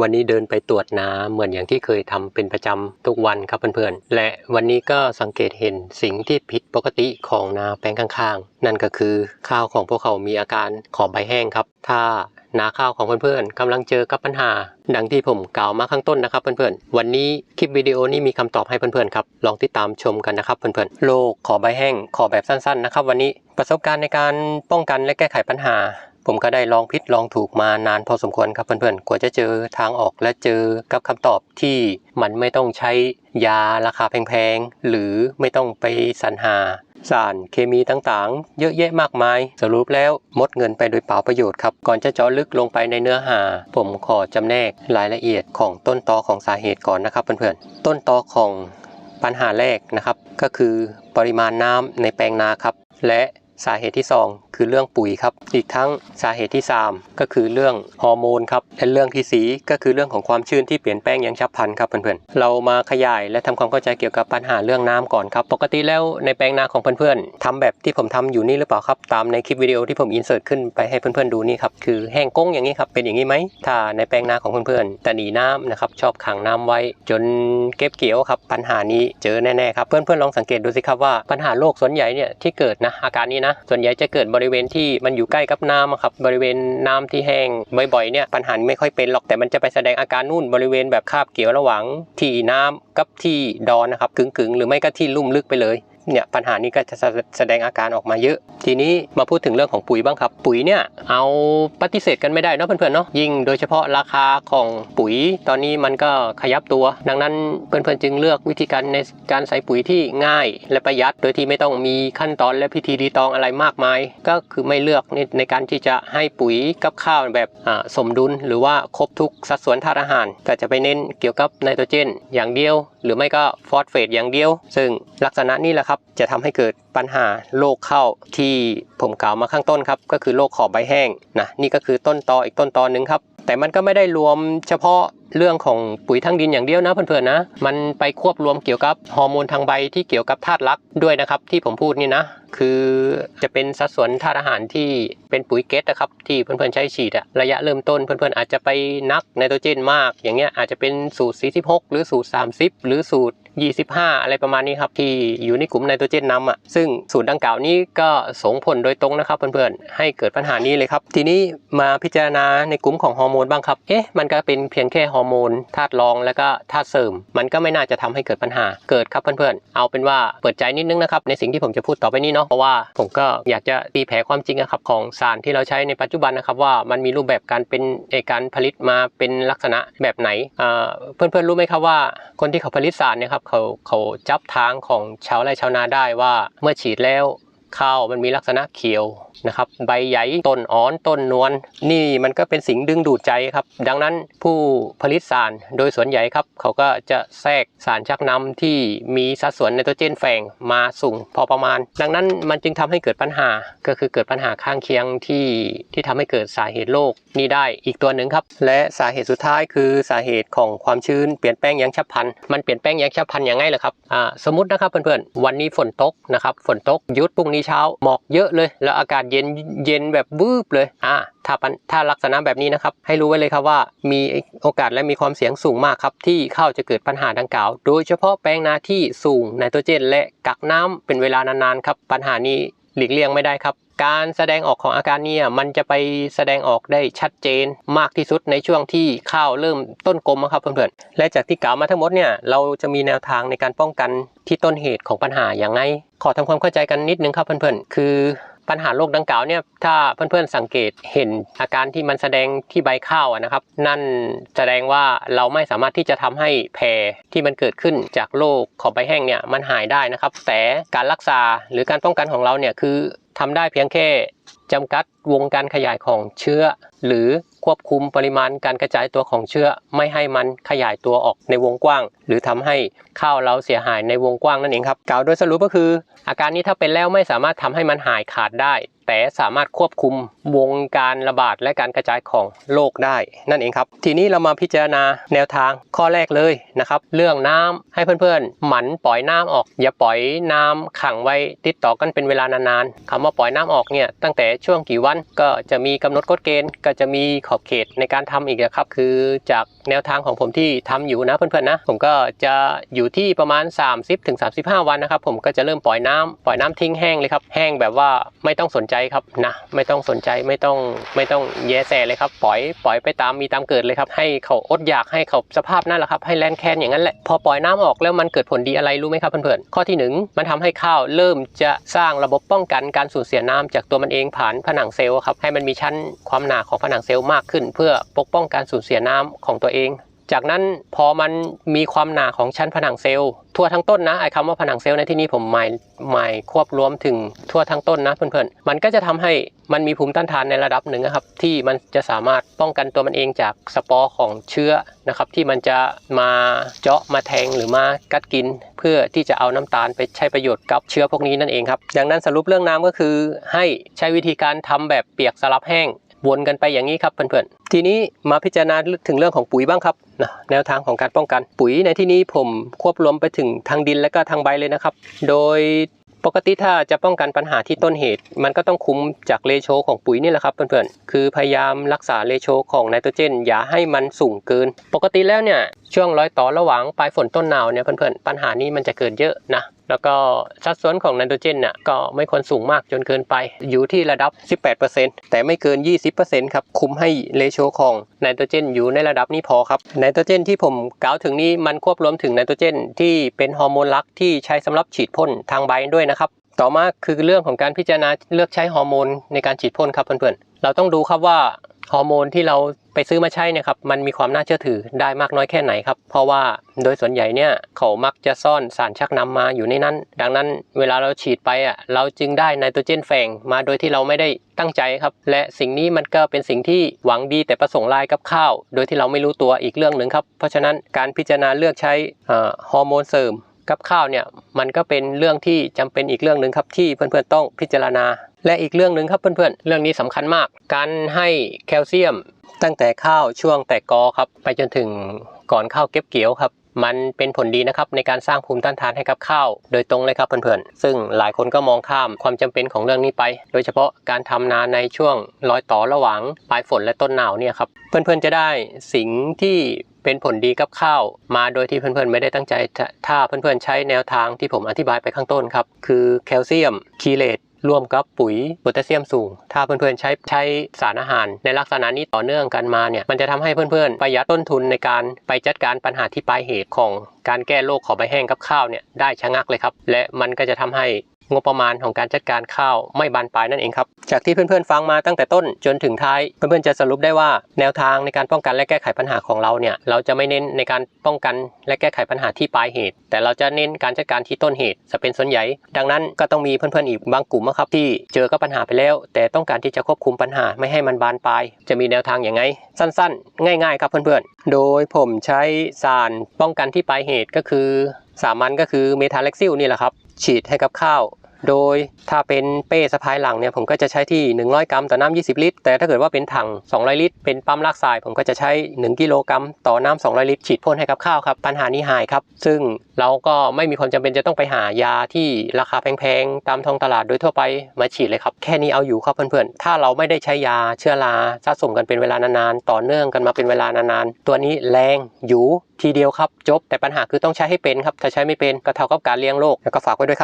วันนี้เดินไปตรวจน้ำเหมือนอย่างที่เคยทำเป็นประจำทุกวันครับเพื่อนๆ และวันนี้ก็สังเกตเห็นสิ่งที่ผิดปกติของนาแปลงข้างๆ นั่นก็คือข้าวของพวกเขามีอาการขอใบแห้งครับ ถ้านาข้าวของเพื่อนๆกำลังเจอกับปัญหา ดังที่ผมกล่าวมาข้างต้นนะครับเพื่อนๆ วันนี้คลิปวิดีโอนี้มีคำตอบให้เพื่อนๆครับ ลองติดตามชมกันนะครับเพื่อนๆ โรคขอใบแห้งขอแบบสั้นๆนะครับวันนี้ประสบการณ์ในการป้องกันและแก้ไขปัญหา ผมก็ได้ลองพิษลองถูกมานานพอสมควรครับเพื่อนๆ กว่าจะเจอทางออกและเจอกับคำตอบที่มันไม่ต้องใช้ยาราคาแพงๆ หรือไม่ต้องไปสรรหาสารเคมีต่างๆ เยอะแยะมากมาย สรุปแล้วหมดเงินไปโดยเปล่าประโยชน์ครับ ก่อนจะเจาะลึกลงไปในเนื้อหา ผมขอจำแนกรายละเอียดของต้นตอของสาเหตุก่อนนะครับเพื่อนๆ ต้นตอของปัญหาแรกนะครับ ก็คือปริมาณน้ำในแปลงนาครับ และสาเหตุที่ 2คือเรื่องปุ๋ยครับ อีกทั้งสาเหตุที่ 3 ก็คือเรื่องฮอร์โมนครับและเรื่องที่สีก็คือเรื่องของความชื้นที่เปลี่ยนแปลงอย่างฉับพลันครับเพื่อนๆเรามาขยายและทำความเข้าใจเกี่ยวกับปัญหาเรื่องน้ำก่อนครับ ปกติแล้วในแปลงนาของเพื่อนๆทำแบบที่ผมทำอยู่นี่หรือเปล่าครับตามในคลิปวิดีโอที่ผมอินเสิร์ตขึ้นไปให้เพื่อนๆดูนี่ครับคือแห้งก้งอย่างนี้ครับเป็นอย่างนี้ไหมถ้าในแปลงนาของเพื่อนๆแต่หนีน้ำนะครับชอบขังน้ำไว้ จนเก็บเกี่ยวครับปัญหานี้เจอแน่ๆครับเพื่อนๆลองสังเกตดูสิครับว่าปัญหาโรคส่วนใหญ่เนี่ยที่เกิดนะอาการนี้นะส่วนใหญ่จะเกิดบริเวณที่มันอยู่ใกล้กับน้ำครับบริเวณน้ำที่แห้งบ่อยๆเนี่ยปัญหาไม่ค่อยเป็นหรอกแต่มันจะไปแสดงอาการนู่นบริเวณแบบคาบเกี่ยวระหว่างที่น้ำกับที่ดอนนะครับกึ๋งๆ หรือไม่ก็ที่ลุ่มลึกไปเลย เนี่ยปัญหานี้ก็จะแสดงอาการออกมาเยอะ ทีนี้มาพูดถึงเรื่องของปุ๋ยบ้างครับ ปุ๋ยเนี่ยเอาปฏิเสธกันไม่ได้เนะเพื่อนๆเนาะยิ่งโดยเฉพาะราคาของปุ๋ยตอนนี้มันก็ขยับตัว ดังนั้นเพื่อนๆจึงเลือกวิธีการในการใส่ปุ๋ยที่ง่ายและประหยัด โดยที่ไม่ต้องมีขั้นตอนและพิธีรีตองอะไรมากมาย ก็คือไม่เลือกในในการที่จะให้ปุ๋ยกับข้าวแบบสมดุล หรือว่าครบทุกสัดส่วนธาตุอาหาร ก็จะไปเน้นเกี่ยวกับไนโตรเจน อย่างเดียว หรือไม่ก็ฟอสเฟตอย่างเดียว ซึ่งลักษณะนี้แหละครับจะทำให้เกิดปัญหาโรคเข้าที่ผมกล่าวมาข้างต้นครับ ก็คือโรคขอบใบแห้งนะนี่ก็คือต้นตออีกต้นตอหนึ่งครับ แต่มันก็ไม่ได้รวมเฉพาะ เรื่องของปุ๋ยทางดินอย่างเดียวนะเพื่อนๆนะ มันไปควบรวมเกี่ยวกับฮอร์โมนทางใบที่เกี่ยวกับธาตุรักด้วยนะครับ ที่ผมพูดนี่นะ คือจะเป็นสัดส่วนธาตุอาหารที่เป็นปุ๋ยเกตนะครับที่เพื่อนๆใช้ฉีดอะระยะเริ่มต้นเพื่อนๆอาจจะไปนักไนโตรเจนมาก อย่างเงี้ยอาจจะเป็นสูตร 46 หรือสูตร 30 หรือสูตร25 อะไรประมาณนี้ครับ ที่อยู่ในกลุ่มไนโตรเจนนำอะซึ่งสูตรดังกล่าวนี้ก็ส่งผลโดยตรงนะครับเพื่อนๆ ให้เกิดปัญหานี้เลยครับ ทีนี้มาพิจารณาในกลุ่มของฮอร์โมนบ้างครับ เอ๊ะมันก็เป็นเพียงแค่ฮอร์โมนธาตุรองแล้วก็ธาตุเสริม มันก็ไม่น่าจะทำให้เกิดปัญหาเกิดครับเพื่อนๆ เอาเป็นว่าเปิดใจนิดนึงนะครับในสิ่งที่ผมจะพูดต่อไปนี้เนาะเพราะว่าผมก็อยากจะตีแผ่ความจริงนะครับของสารที่เราใช้ในปัจจุบันนะครับว่ามันมีรูปแบบการเป็นเอกการผลิตมาเป็นลักษณะแบบไหนเพื่อนๆรู้ไหมครับว่า คนที่เขาผลิตสารเนี่ยครับเขาเขาจับทางของชาวไร่ชาวนาได้ว่าเมื่อฉีดแล้ว ข้าวมันมีลักษณะเขียวนะครับใบใหญ่ต้นอ่อนต้นนวลนี่มันก็เป็นสิ่งดึงดูดใจครับ ดังนั้นผู้ผลิตสารโดยส่วนใหญ่ครับ เขาก็จะแทรกสารชักนำที่มีสัดส่วนไนโตรเจนแฝงมาสูงพอประมาณ ดังนั้นมันจึงทำให้เกิดปัญหาก็คือเกิดปัญหาข้างเคียงที่ที่ทำให้เกิดสาเหตุโรคนี้ได้อีกตัวหนึ่งครับ และสาเหตุสุดท้ายคือสาเหตุของความชื้นเปลี่ยนแปลงยางฉับพลันมันเปลี่ยนแปลงยางฉับพลันยังไงล่ะครับอ่าสมมตินะครับเพื่อนๆวันนี้ฝนตกนะครับฝนตกยุดพรุ่งนี้เช้าหมอกเยอะเลย แล้วอากาศเย็นเย็นแบบวืบเลยอ่าถ้าถ้าลักษณะแบบนี้นะครับ ให้รู้ไว้เลยครับว่ามีโอกาสและมีความเสี่ยงสูงมากครับ ที่ข้าวจะเกิดปัญหาดังกล่าว โดยเฉพาะแปลงนาที่สูงไนโตรเจนและกักน้ำเป็นเวลานานๆครับปัญหานี้ หลีกเลี่ยงไม่ได้ครับ การแสดงออกของอาการเนี่ยมันจะไปแสดงออกได้ชัดเจนมากที่สุดในช่วงที่ข้าวเริ่มต้นกลมอะครับเพื่อนๆและจากที่กล่าวมาทั้งหมดเนี่ยเราจะมีแนวทางในการป้องกันที่ต้นเหตุของปัญหาอย่างไรขอทำความเข้าใจกันนิดนึงครับเพื่อนๆคือ ปัญหาโรคดังกล่าวเนี่ยถ้าเพื่อนๆสังเกตเห็นอาการที่มันแสดงที่ใบข้าวนะครับ นั่นแสดงว่าเราไม่สามารถที่จะทำให้แผลที่มันเกิดขึ้นจากโรคของใบแห้งเนี่ยมันหายได้นะครับ แต่การรักษาหรือการป้องกันของเราเนี่ยคือทำได้เพียงแค่จำกัดวงการขยายของเชื้อ หรือควบคุมปริมาณการกระจายตัวของเชื้อไม่ให้มันขยายตัวออกในวงกว้าง หรือทำให้ข้าวเราเสียหายในวงกว้างนั่นเองครับกล่าวโดยสรุปก็คือ อาการนี้ถ้าเป็นแล้วไม่สามารถทำให้มันหายขาดได้ แต่สามารถควบคุมวงการระบาดและการกระจายของโรคได้ นั่นเองครับ ทีนี้เรามาพิจารณาแนวทางข้อแรกเลยนะครับ เรื่องน้ำให้เพื่อนๆ หมั่นปล่อยน้ำออก อย่าปล่อยน้ำขังไว้ติดต่อกันเป็นเวลานานๆคำว่าปล่อยน้ำออกเนี่ยตั้งแต่ช่วงกี่วันก็จะมีกำหนดกฎเกณฑ์ก็จะมีขอบเขตในการทำอีกนะครับ คือจากแนวทางของผมที่ทำอยู่นะเพื่อนๆนะ ผมก็จะอยู่ที่ประมาณ 30-35ถึงวันนะครับ ผมก็จะเริ่มปล่อยน้ำปล่อยน้ำทิ้งแห้งเลยครับแห้งแบบว่าไม่ต้องสนใจครับนะไม่ต้องสนใจไม่ต้องไม่ต้องแยแสเลยครับปล่อยปล่อยไปตามมีตามเกิดเลยครับให้เขาอดอยากให้เขาสภาพนั่นแหละครับให้แลนแคนอย่างนั้นแหละพอปล่อยน้ำออกแล้วมันเกิดผลดีอะไรรู้ไหมครับเพื่อนๆข้อที่หนึ่งมันทำให้ข้าวเริ่มจะสร้างระบบป้องกันการสูญเสียน้ำจากตัวมันเองผ่านผนังเซลล์ครับให้มันมีชั้นความหนาของผนังเซลล์มากขึ้น เพื่อปกป้องการสูญเสียน้ำของตัวเอง จากนั้นพอมันมีความหนาของชั้นผนังเซลล์ทั่วทั้งต้นนะไอ้คำว่าผนังเซลล์ในที่นี้ผมหมายหมายควบรวมถึงทั่วทั้งต้นนะเพื่อนๆมันก็จะทำให้มันมีภูมิต้านทานในระดับหนึ่งนะครับ ที่มันจะสามารถป้องกันตัวมันเองจากสปอร์ของเชื้อนะครับ ที่มันจะมาเจาะมาแทงหรือมากัดกิน เพื่อที่จะเอาน้ำตาลไปใช้ประโยชน์กับเชื้อพวกนี้นั่นเองครับ ดังนั้นสรุปเรื่องน้ำก็คือ ให้ใช้วิธีการทำแบบเปียกสลับแห้ง วนกันไปอย่างนี้ครับเพื่อนๆทีนี้มาพิจารณาถึงเรื่องของปุ๋ยบ้างครับนะแนวทางของการป้องกันปุ๋ยในที่นี้ผมควบรวมไปถึงทางดินและก็ทางใบเลยนะครับ โดยปกติถ้าจะป้องกันปัญหาที่ต้นเหตุ มันก็ต้องคุมจากเลโชของปุ๋ยนี่แหละครับเพื่อนๆคือพยายามรักษาเลโชของไนโตรเจน อย่าให้มันสูงเกิน ปกติแล้วเนี่ยช่วงร้อยต่อระหว่างปลายฝนต้นหนาวเนี่ยเพื่อนๆปัญหานี้มันจะเกิดเยอะนะ แล้วก็สัดส่วนของไนโตรเจนเนี่ยก็ไม่ควรสูงมากจนเกินไป อยู่ที่ระดับ 18%แต่ไม่เกิน 20%ครับ คุมให้เลโชของไนโตรเจนอยู่ในระดับนี้พอครับ ไนโตรเจนที่ผมกล่าวถึงนี้มันควบรวมถึงไนโตรเจน ที่เป็นฮอร์โมนหลักที่ใช้สำหรับฉีดพ่นทางใบด้วยนะครับ ต่อมาคือเรื่องของการพิจารณาเลือกใช้ฮอร์โมนในการฉีดพ่นครับเพื่อนๆ เราต้องดูครับว่าฮอร์โมนที่เรา ไปซื้อมาใช้เนี่ยครับมันมีความน่าเชื่อถือได้มากน้อยแค่ไหนครับ เพราะว่าโดยส่วนใหญ่เนี่ยเขามักจะซ่อนสารชักนำมาอยู่ในนั้น ดังนั้นเวลาเราฉีดไปอะเราจึงได้ไนโตรเจนแฝงมาโดยที่เราไม่ได้ตั้งใจครับ และสิ่งนี้มันก็เป็นสิ่งที่หวังดีแต่ประสงค์ลายกับข้าว โดยที่เราไม่รู้ตัวอีกเรื่องหนึ่งครับ เพราะฉะนั้นการพิจารณาเลือกใช้ฮอร์โมนเสริม กับข้าวเนี่ยมันก็เป็นเรื่องที่จำเป็นอีกเรื่องหนึ่งครับที่เพื่อนๆต้องพิจารณา และอีกเรื่องหนึ่งครับเพื่อนๆ เรื่องนี้สำคัญมาก การให้แคลเซียมตั้งแต่ข้าวช่วงแตกกอครับ ไปจนถึงก่อนข้าวเก็บเกี่ยวครับ มันเป็นผลดีนะครับในการสร้างภูมิต้านทานให้กับข้าว โดยตรงเลยครับเพื่อนๆ ซึ่งหลายคนก็มองข้ามความจำเป็นของเรื่องนี้ไป โดยเฉพาะการทำนาในช่วงรอยต่อระหว่างปลายฝนและต้นหนาวเนี่ยครับเพื่อนๆจะได้สิ่งที่เป็นผลดีกับข้าว มาโดยที่เพื่อนๆไม่ได้ตั้งใจ ถ้าเพื่อนๆใช้แนวทางที่ผมอธิบายไปข้างต้นครับคือแคลเซียมคีเลต ร่วมกับปุ๋ยโพแทสเซียมสูง ถ้าเพื่อนๆใช้ใช้สารอาหาร ในลักษณะนี้ต่อเนื่องกันมาเนี่ยมันจะทำให้เพื่อนๆประหยัดต้นทุนในการไปจัดการปัญหาที่ปลายเหตุของการแก้โรคขอใบแห้งกับข้าวเนี่ยได้ชะงักเลยครับ และมันก็จะทำให้ งบประมาณของการจัดการข้าวไม่บานปลายนั่นเองครับ จากที่เพื่อนๆฟังมาตั้งแต่ต้นจนถึงท้าย เพื่อนๆจะสรุปได้ว่าแนวทางในการป้องกันและแก้ไขปัญหาของเราเนี่ยเราจะไม่เน้นในการป้องกันและแก้ไขปัญหาที่ปลายเหตุ แต่เราจะเน้นการจัดการที่ต้นเหตุจะเป็นส่วนใหญ่ ดังนั้นก็ต้องมีเพื่อนๆอีกบางกลุ่มนะครับที่เจอกับปัญหาไปแล้ว แต่ต้องการที่จะควบคุมปัญหาไม่ให้มันบานปลาย จะมีแนวทางอย่างไง สั้นๆ ง่าย ๆ ครับเพื่อนๆ โดยผมใช้สารป้องกันที่ปลายเหตุก็คือสามัญก็คือเมทาเล็กซิลนี่แหละครับ ฉีดให้กับข้าว โดยถ้าเป็นเป้สะพายหลังเนี่ยผมก็จะใช้ที่ 100 กรัมต่อน้ำ20 ลิตร แต่ถ้าเกิดว่าเป็นถัง 200 ลิตร เป็นปั๊มลากทราย ผมก็จะใช้ 1 กิโลกรัมต่อน้ำ200 ลิตร ฉีดพ่นให้กับข้าวครับ ปัญหานี้หายครับ ซึ่งเราก็ไม่มีความจำเป็นจะต้องไปหายาที่ราคาแพงๆ ตามท้องตลาดโดยทั่วไปมาฉีดเลยครับ แค่นี้เอาอยู่ครับเพื่อนๆ ถ้าเราไม่ได้ใช้ยาเชื้อราสะสมกันเป็นเวลานานๆ ต่อเนื่องกันมาเป็นเวลานานๆ ตัวนี้แรงอยู่ทีเดียวครับจบแต่ปัญหาคือต้องใช้ให้เป็นครับถ้าใช้ไม่เป็นก็เท่ากับการเลี้ยงโรคแล้วก็ฝากไว้ด้วยครับ